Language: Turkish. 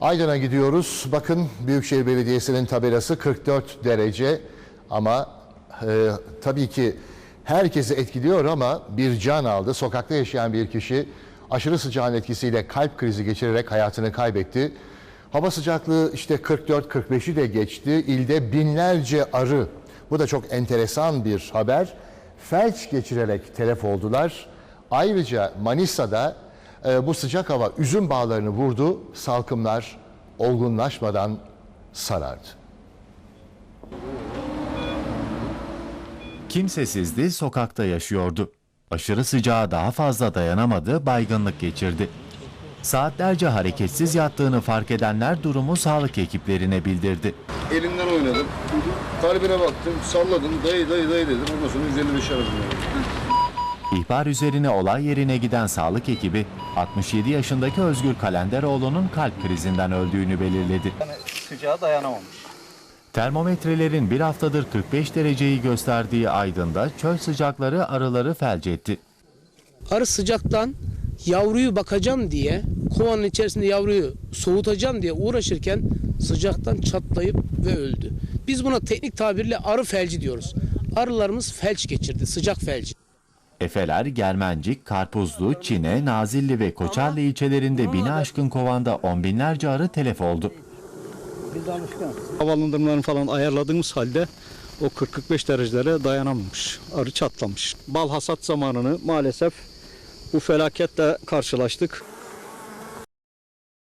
Aydın'a gidiyoruz. Bakın Büyükşehir Belediyesi'nin tabelası 44 derece ama e, tabii ki herkesi etkiliyor ama bir can aldı. Sokakta yaşayan bir kişi aşırı sıcağın etkisiyle kalp krizi geçirerek hayatını kaybetti. Hava sıcaklığı işte 44-45'i de geçti. İlde binlerce arı. Bu da çok enteresan bir haber. Felç geçirerek telef oldular. Ayrıca Manisa'da e, bu sıcak hava üzüm bağlarını vurdu. Salkımlar olgunlaşmadan sarardı. Kimsesizdi, sokakta yaşıyordu. Aşırı sıcağa daha fazla dayanamadı, baygınlık geçirdi. Saatlerce hareketsiz yattığını fark edenler durumu sağlık ekiplerine bildirdi. Elimden oynadım. Kalbine baktım, salladım, dayı dayı dayı dedim. Ondan sonra 155 aradım. İhbar üzerine olay yerine giden sağlık ekibi 67 yaşındaki Özgür Kalenderoğlu'nun kalp krizinden öldüğünü belirledi. Yani sıcağa dayanamamış. Termometrelerin bir haftadır 45 dereceyi gösterdiği Aydın'da çöl sıcakları arıları felç etti. arı sıcaktan yavruyu bakacağım diye kovanın içerisinde yavruyu soğutacağım diye uğraşırken sıcaktan çatlayıp ve öldü. Biz buna teknik tabirle arı felci diyoruz. Arılarımız felç geçirdi, sıcak felci. Efeler, Germencik, Karpuzlu, Çine, Nazilli ve Koçarlı ilçelerinde bini aşkın kovanda on binlerce arı telef oldu. Havalandırmalarını falan ayarladığımız halde o 40-45 derecelere dayanamamış. Arı çatlamış. Bal hasat zamanını maalesef bu felaketle karşılaştık.